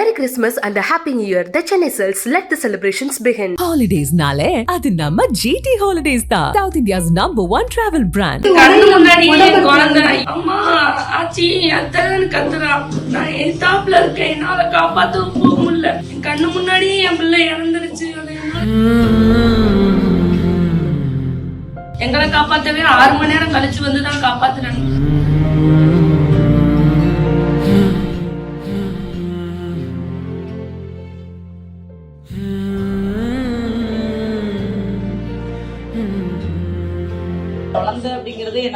Merry Christmas and a Happy New Year. The Chennai Silks. Let the celebrations begin. ஹாலிடேஸ்னாலே அது நம்ம GT holidays தான் South India's number one travel brand கண்ணு முன்னாடி என் குழந்தை. அம்மா ஆச்சி அத்தன்னு கத்துறா. நான் எத்தாப்புல இருக்கேன். என்னால காப்பாத்த போக முடியல. கண்ணு முன்னாடி என் பிள்ளை இறந்துருச்சு. எங்களை காப்பாத்தவே ஆறு மணி நேரம் கழிச்சு வந்து தான் காப்பாத்துறாங்க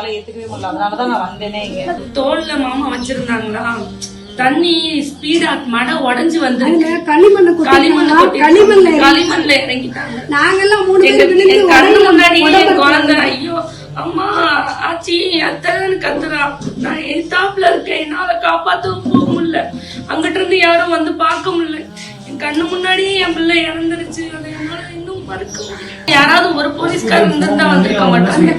என்னால ஏத்துக்கவே முடியல. அதனாலதான் நான் வந்தேனே இங்க. தோல்ல மாமா வச்சிருந்தாங்களா? தண்ணி ஸ்பீடா மடை உடைஞ்சு வந்து களிமண்ணை களிமண். களிமண்ல களிமண்ல இறங்கிட்டாங்க. நாங்கெல்லாம் மூணு கண்ணு முன்னாடி குழந்தை ஐயோ அம்மா ஆச்சி அத்தன்னு கத்துறா. நான் எத்தாப்புல இருக்கேன். என்னால காப்பாத்த போக முடியல. அங்கிட்ட இருந்து யாரும் வந்து பார்க்க முடியல. என் கண்ணு முன்னாடி என் பிள்ளை இறந்துருச்சு. அதை என்னால மறக்க முடியல யாராவது ஒரு போலீஸ்காரர் இருந்திருந்தா வந்திருக்க மாட்டாங்க.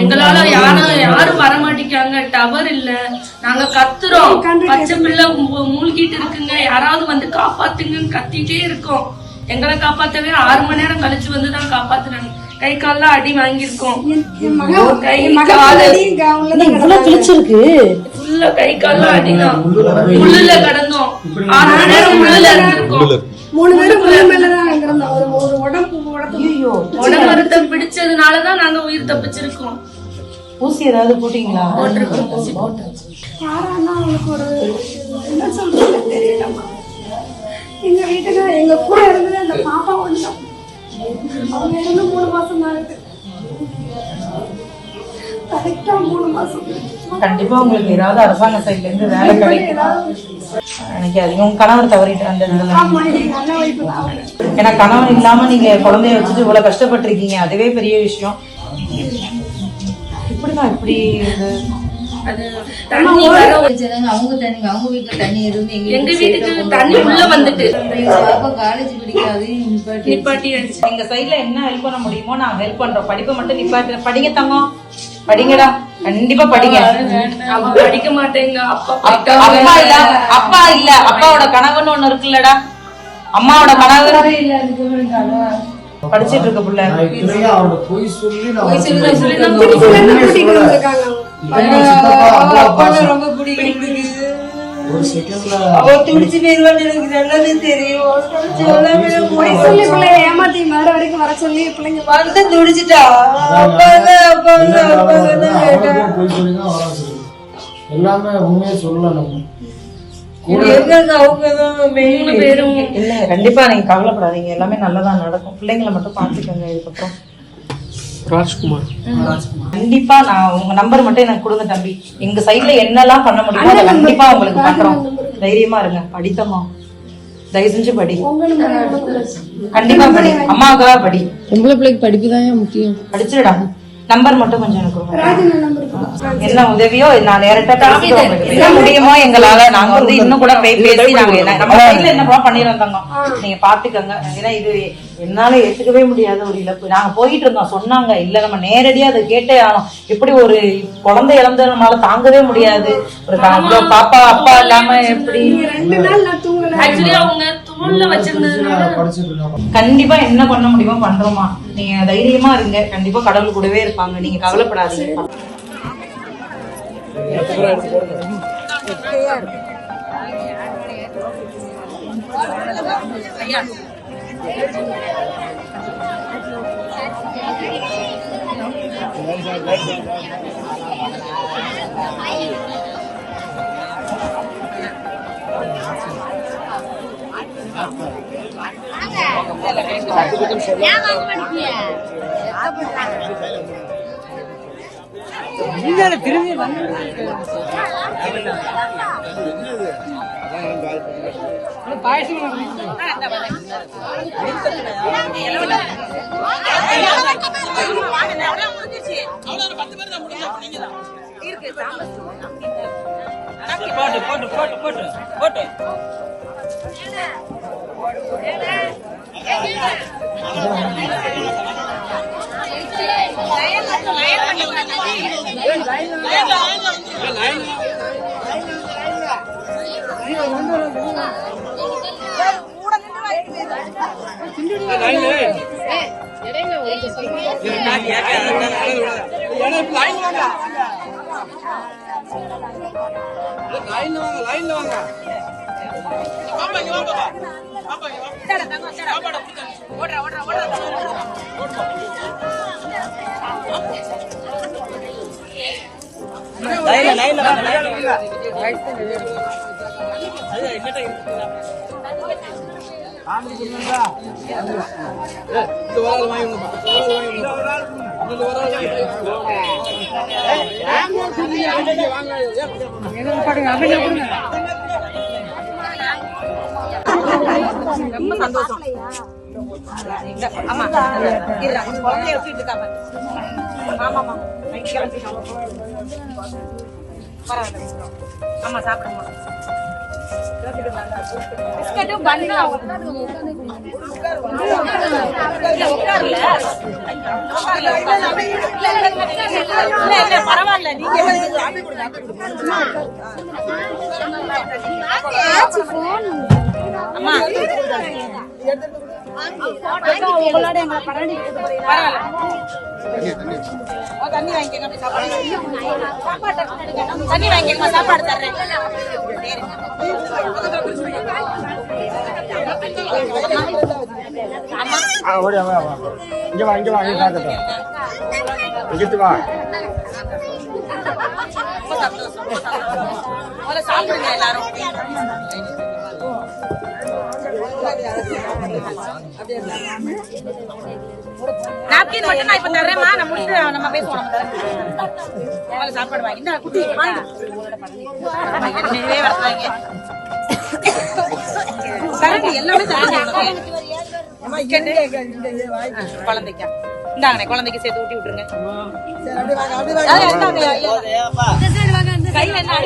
எங்களால யாரும் யாரும் வரமாட்டிக்காங்க டவர் இல்ல. நாங்க கத்துறோம். பச்சை பிள்ளை மூ- மூழ்கிட்டு இருக்குங்க. யாராவது வந்து காப்பாத்துங்கன்னு கத்திட்டே இருக்கோம். எங்களை காப்பாத்தவே ஆறு மணி நேரம் கழிச்சு வந்து தான் காப்பாத்துறாங்க கை கால்லாம் அடி வாங்கியிருக்கோம் மகன் கை காலு. கிழிச்சிருக்கு. ஃபுல்லா கை கால்லாம் அடிதான் முள்ளுல கடந்தோம். ஆறு மணி நேரம் முள்ளுல இருந்திருக்கோம் மூணு பேரும் முள்ள மேலதான் கிடந்தோம். ஒரு ஒரு உடம்பு உடம்பு ஐயோ உடம்பருத்த பிடிச்சதுனாலதான் நாங்க உயிர் தப்பிச்சிருக்கோம். ஊசி ஏதாவது போட்டீங்களா? யாரானா அவங்களுக்கு ஒரு என்ன சொல்றது? தெரியலம்மா எங்க வீட்டுக்கு எங்க கூட இருந்தது அந்த பாப்பா ஒண்ணு அவங்க இருந்து மூணு மாசம் தான் கரெக்டா மூணு மாசம். கண்டிப்பா உங்களுக்கு ஏதாவது அரசாங்க சைட்ல இருந்து வேலை கிடைக்கும். அது உங்க கணவர் தவறிட்டு அந்த. ஏன்னா கணவன் இல்லாம நீங்க குழந்தைய வச்சுட்டு இவ்வளவு கஷ்டப்பட்டிருக்கீங்க. அதுவே பெரிய விஷயம். இப்படிதான் இப்படி அது தண்ணி வர அவங்க தண்ணி அவங்க வீட்டுல தண்ணி எதுவுமே எங்க வீட்டுக்கு தண்ணி உள்ள வந்துட்டு. பாப்பா காலேஜ் படிக்காது நிப்பாட்டி எங்க சைடுல என்ன ஹெல்ப் பண்ண முடியுமோ நான் ஹெல்ப் பண்றோம் படிப்பை மட்டும் நிப்பாட்டு படிங்க தங்கம். படிங்கடா. கண்டிப்பா படிங்க. படிக்க மாட்டேங்க. அப்பா அப்பா அப்பா இல்ல. அப்பா இல்ல. அப்பாவோட கனவுன்னு ஒண்ணு இருக்குல்லடா. அம்மாவோட கனவு படிச்சிட்டு இருக்க புள்ள. ரொம்ப பிடிக்கும் ஒரு செகண்ட்ல அவ துடிச்சு போயிருவான்னு எனக்கு நல்லாவே தெரியும்? சொல்லி பிள்ளைய ஏமாத்தி வரைக்கும் வர சொல்லி பிள்ளைங்க வந்து துடிச்சிட்டா. எல்லாமே உண்மையை சொல்லல நம்ம கண்டிப்பா நீங்க கவலைப்படாதீங்க. எல்லாமே நல்லதா நடக்கும். பிள்ளைங்களை மட்டும் பாத்துக்கோங்க இதுக்கப்புறம். கண்டிப்பா நான் உங்க நம்பர் மட்டும் எனக்கு கொடுங்க தம்பி. எங்க சைடுல என்னெல்லாம் பண்ண முடியுமோ அதை கண்டிப்பா உங்களுக்கு பண்றோம். தைரியமா இருங்க. படித்தமா தயவு செஞ்சு படி. கண்டிப்பா படி. அம்மாவுக்காக படி. பொம்பளை பிள்ளைக்கு படிப்பு தான் முக்கியம். படிச்சிருடா. நம்பர் மட்டும் கொஞ்சம் எனக்கு என்ன உதவியோ நான் என்ன முடியுமோ எங்களால. நாங்க வந்து இன்னும் கூட போய் பேசி நாங்க நம்ம என்ன பண்ணிடுறோம் தங்கம் நீங்க பாத்துக்கோங்க. ஏன்னா இது என்னால ஏத்துக்கவே முடியாத ஒரு இழப்பு. நாங்க போயிட்டு இருந்தோம். சொன்னாங்க இல்ல நம்ம நேரடியா அதை கேட்டே ஆனோம் எப்படி ஒரு குழந்தை இழந்ததுனால தாங்கவே முடியாது. ஒரு பாப்பா அப்பா இல்லாம எப்படி? தோல்ல வச்சிருந்ததுனால கண்டிப்பா என்ன பண்ண முடியுமோ பண்றோமா. நீங்க தைரியமா இருங்க. கண்டிப்பா கடவுள் கூடவே இருப்பாங்க. நீங்க கவலைப்படாதீங்க. திரும்பி வந்து பத்து பேர் போட்டு போட்டு போட்டு போட்டு போட்டு. லைன்ல வாங்க லைன்ல வாங்க பாப்பா இங்க வாங்க. பாப்பா லைன்ல லைன்ல வாங்க. லைன்ல அது என்னட்ட இருக்குடா ஆம்பி குடுங்கடா இந்த வரால் வாங்கி வாங்கி இந்த வரால் அந்த வரால் வாங்கி வாங்க என்ன பாடுங்க அப்படியே கொடுங்க லயன் ரொம்ப சந்தோஷம். ஆமா இருடா, குழந்தைய வச்சுட்டு இருக்காம ஆமாமா பரவாயில்ல ஆமா சாப்பிடுமா? பிஸ்கட்டும் பண்ணு. இல்ல உட்காருல. உட்காருல இல்ல இல்ல பரவாயில்ல நீங்க தண்ணி வாங்கிக்கங்க சாப்பாடு தண்ணி வாங்கிக்கங்க சாப்பாடு தர்றேன் இங்க வா இங்க வா இங்க இங்கிட்டு வா. சாப்பிடுங்க எல்லாரும். நாப்கின் மட்டும் நான் இப்ப தர்றேன்மா நான் முடிச்சு நம்ம பேசுவோம் நம்ம தரேன் சாப்பாடு வாங்கி இந்த குட்டி வாங்கி. எல்லாமே குழந்தைக்கா. இந்தாங்கண்ணே குழந்தைக்கு சேர்த்து ஊட்டி விட்டுருங்க. கையில என்ன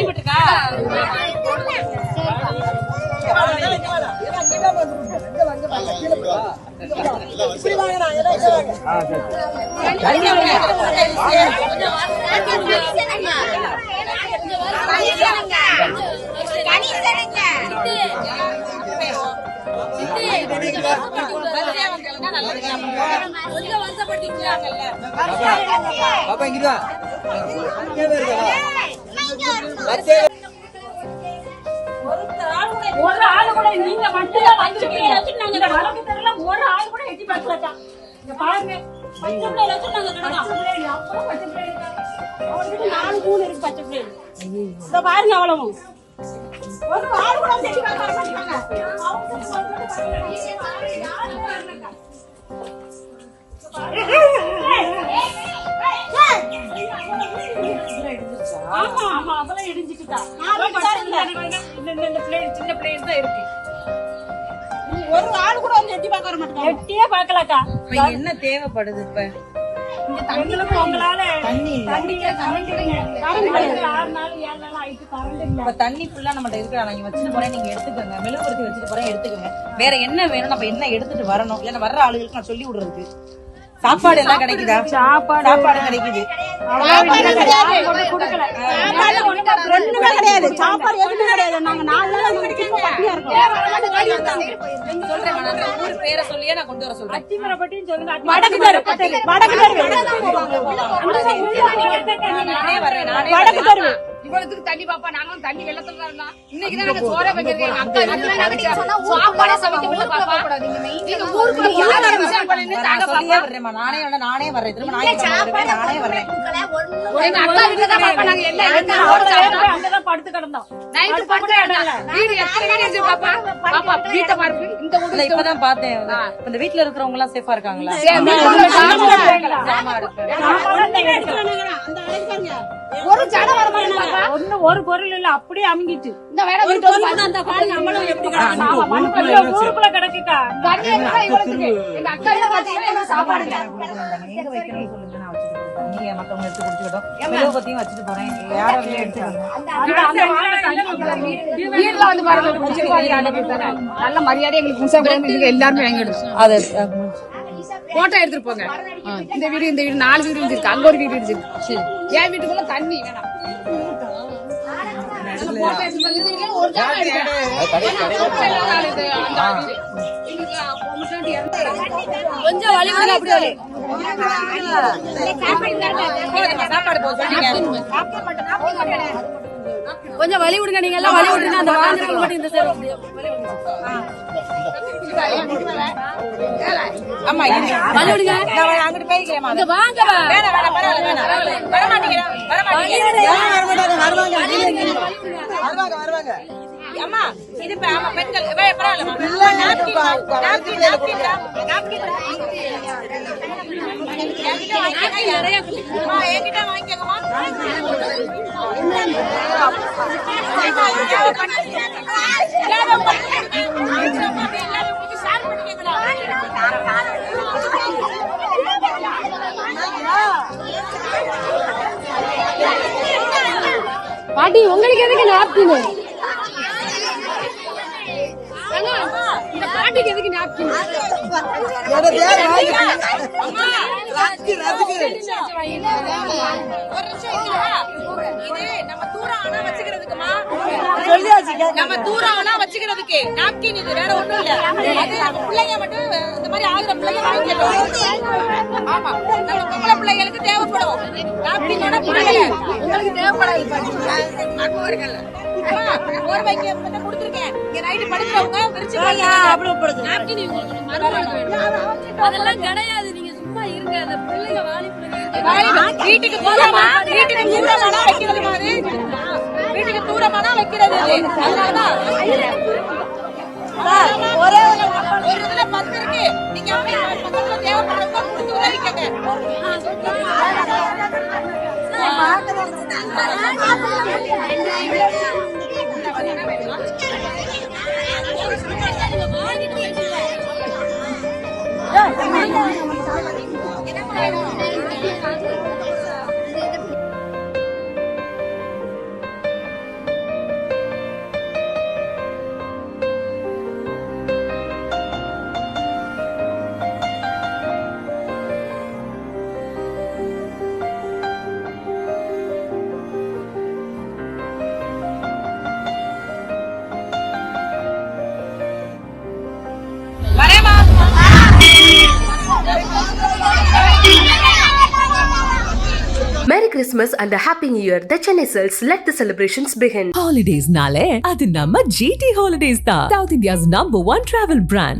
ஆ சரி ஒரு ஆளு கூட நீங்க மட்டும் பாருங்க. பச்சை பிள்ளைல வச்சு நாங்க கிடக்கோம் அப்புறம் பச்சை பிள்ளை இருக்காங்க. அவங்களுக்கு நாலு மூணு இருக்கு பச்சை பிள்ளை இத பாருங்க அவ்வளவும். ஒரு ஆளு கூட வந்து எட்டி பார்க்க வர மாட்டாங்க அவங்க வந்து பாருங்க. யாரு பாருங்கக்கா. ஆமா ஆமா அதெல்லாம் இடிஞ்சுக்கிட்டா. இந்த இந்த பிள்ளை சின்ன பிள்ளைங்க தான் இருக்கு. ஒரு ஆள் கூட வந்து எட்டி பார்க்க வர மாட்டாங்க. எட்டியே பார்க்கலக்கா. இப்ப என்ன தேவைப்படுது இப்ப? உங்களால தண்ணி தண்ணி கரண்ட் இல்லைங்க ஆறு நாள் ஏழு நாள் ஆயிட்டு கரண்ட் இல்ல. இப்ப தண்ணி ஃபுல்லா நம்மள்ட்ட இருக்கிற நீங்க வச்சுட்டு போறேன் நீங்க எடுத்துக்கோங்க. மெழுகுவர்த்தி வச்சுட்டு போறேன் எடுத்துக்கோங்க. வேற என்ன வேணும்? நம்ம என்ன எடுத்துட்டு வரணும்? இல்லன்னா வர்ற ஆளுகளுக்கு நான் சொல்லி விடுறதுக்கு சாப்பாடு எல்லாம் கிடைக்குதா? சாப்பாடு சாப்பாடு கிடைக்குது. ஒண்ணுமே கிடையாது. சாப்பாடு எதுவுமே கிடையாது. நாங்க நாலு நாள் பட்டியா இருக்கோம். சொல்றேன் நான் அந்த ஊர் பேரை சொல்லியே நான் கொண்டு வர சொல்றேன் அத்திமரப்பட்டின்னு சொல்லுங்க வடக்கு தெரு. வடக்கு தெரு. இவ்வளவுக்கு தண்ணி பாப்பா நாங்களும் தண்ணி வெள்ளத்துல தான் இருந்தோம். இன்னைக்கு தான் நாங்க சோற வைக்கிறோம் எங்க அக்கா வீட்டுல சாப்பாடே சமைக்க முடியல பாப்பா நீங்க ஊருக்குள்ள பொருளாதார விஷயம் பண்ணி நான் நானே வரேன், நானே திரும்ப ஞாயிற்றுக்கிழமை வருவேன், நானே வர்றேன் எங்க அக்கா வீட்டுல தான் பாப்பா. நாங்க எல்லாம் படுத்து கிடந்தோம். நைட்டு படுத்து வீடு எத்தனை வீடு இருக்கு பாப்பா? பாப்பா வீட்டை பாருங்க. இந்த இல்ல ஊர்ல இப்பதான் பார்த்தேன். இந்த வீட்டுல இருக்கிறவங்க எல்லாம் சேஃபா இருக்காங்களா? ஒரு ஜடம் வர மாட்டாங்க ஒண்ணு ஒரு பொருள் இல்ல அப்படியே அமுங்கிட்டு இந்த வேலை வீட்டு வந்து பாருங்க நம்மளும் எப்படி கிடக்கு ஊருக்குள்ள கிடக்குக்கா தண்ணி இருந்தா இவ்வளவுக்கு எங்க அக்கா வீட்டுல பாத்தீங்கன்னா சாப்பாடு இல்ல. எங்க வைக்கணும்னு சொல்லுங்க நான் வச்சுட்டு போறேன். நீங்க மத்தவங்க எடுத்து குடிச்சுக்கிட்டோம் மெழுகுவர்த்தியும் வச்சுட்டு போறேன் யாரும் இல்லையா எடுத்துக்கோங்க வீட்டுல வந்து பாருங்க குடிச்சு மரியாதை கொடுத்தாங்க. நல்ல மரியாதை எங்களுக்கு முசா கொடுங்க எல்லாருமே வாங்கி எடுத்து அது போட்டோ எடுத்துட்டு போங்க இந்த வீடு இந்த வீடு நாலு வீடு இருக்கு அங்க ஒரு வீடு இருக்கு என் வீட்டுக்குள்ள தண்ணி வேணாம் கொஞ்சம் வழி சாப்பாடு கொஞ்சம் வழி விடுங்க நீங்க எல்லாம் வழி விடுங்க அந்த வாழ்ந்துருக்கு மட்டும் இந்த சைடு ஆமா இருங்க. வழி விடுங்க நான் வரேன், அங்கிட்டு போய்க்கிறேம்மா. இங்க வாங்க வா. வேணாம், வேணாம், பரவாயில்ல, வேணாம். வர மாட்டேங்கிறேன், வர மாட்டேங்கிறேன். வருவாங்க, வருவாங்க. அம்மா, இது ஆமா, பெண்கள். என்கிட்ட வாங்கிக்கங்க. என்கிட்ட வாங்கிக்கங்கம்மா. எல்லாரும் பண்ணிக்கங்க. எல்லாரும் உங்களுக்கு share பாட்டி உங்களுக்கு எதுக்கு நாப்கின் இந்த பாட்டிக்கு எதுக்கு நாப்கின் ஒரு நிமிஷம் நம்ம தூரம் ஆனா வச்சுக்கிறதுக்கு நாப்கின் இது வேற ஒண்ணும் இல்ல. அது நம்ம பிள்ளைங்க மட்டும் இந்த மாதிரி ஆகுற பிள்ளைங்க வாங்கிக்கணும் ஆமா. நம்ம பொம்பளை பிள்ளைங்களுக்கு தேவைப்படும். நாப்கினோட பிள்ளைங்க. உங்களுக்கு தேவைப்படாது மக்குவர்கள் ஒரு வைக்க மட்டும் கொடுத்துருக்கேன். இங்க நைட்டு படுக்கிறவங்க விரிச்சு நாப்கின் இவங்களுக்கு மருமகளுக்கு வேணும் அதெல்லாம் கிடையாது. நீங்க சும்மா இருங்க. அந்த பிள்ளைங்க வாலி பிள்ளைங்க வாய் வீட்டுக்கு தூரமா வீட்டுக்கு வைக்கிறது மாதிரி வீட்டுக்கு தூரமானா வைக்கிறது இது. அதனாலதான் ஒரே ஒரு இதுல பத்து இருக்கு. நீங்க அப்படியே பக்கத்துல தேவைப்படுறவங்க கொடுத்து உதவிக்கங்க. வரேமா Merry Christmas and a Happy New Year. The Chennai Cells let the celebrations begin. Holidays nale, அது நம்ம GT Holidays தான். South India's number one travel brand.